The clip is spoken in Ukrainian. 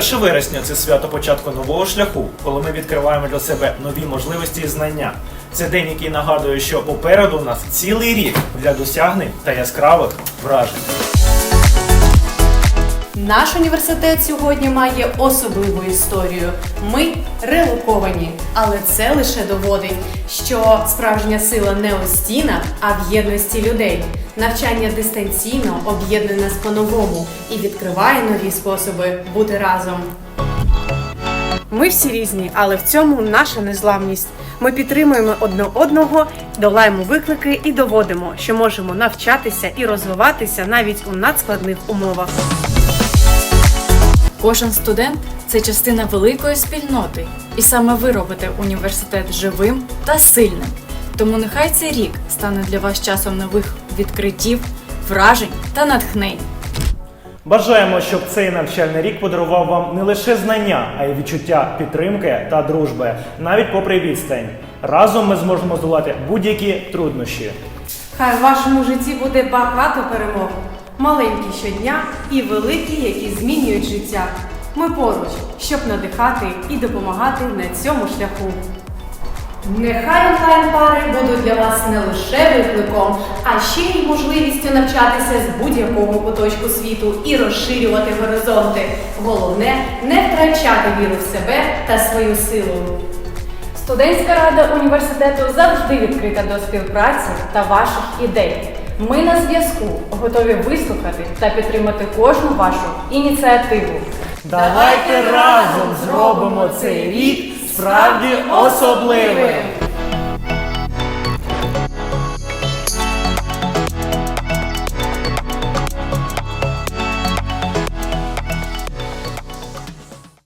1 вересня це свято початку нового шляху, коли ми відкриваємо для себе нові можливості і знання. Це день, який нагадує, що попереду у нас цілий рік для досягнень та яскравих вражень. Наш університет сьогодні має особливу історію. Ми релоковані, але це лише доводить, що справжня сила не у стінах, а в єдності людей. Навчання дистанційно об'єднує нас по-новому і відкриває нові способи бути разом. Ми всі різні, але в цьому наша незламність. Ми підтримуємо одне одного, долаємо виклики і доводимо, що можемо навчатися і розвиватися навіть у надскладних умовах. Кожен студент це частина великої спільноти, і саме ви робите університет живим та сильним. Тому нехай цей рік стане для вас часом нових відкриттів, вражень та натхнень. Бажаємо, щоб цей навчальний рік подарував вам не лише знання, а й відчуття підтримки та дружби, навіть попри відстань. Разом ми зможемо здолати будь-які труднощі. Хай в вашому житті буде багато перемог, маленькі щодня і великі, які змінюють життя. Ми поруч, щоб надихати і допомагати на цьому шляху. Нехай онлайн-пари будуть для вас не лише викликом, а ще й можливістю навчатися з будь-якого куточку світу і розширювати горизонти. Головне не втрачати віру в себе та свою силу. Студентська рада університету завжди відкрита до співпраці та ваших ідей. Ми на зв'язку, готові вислухати та підтримати кожну вашу ініціативу. Давайте разом зробимо цей рік справді особливим.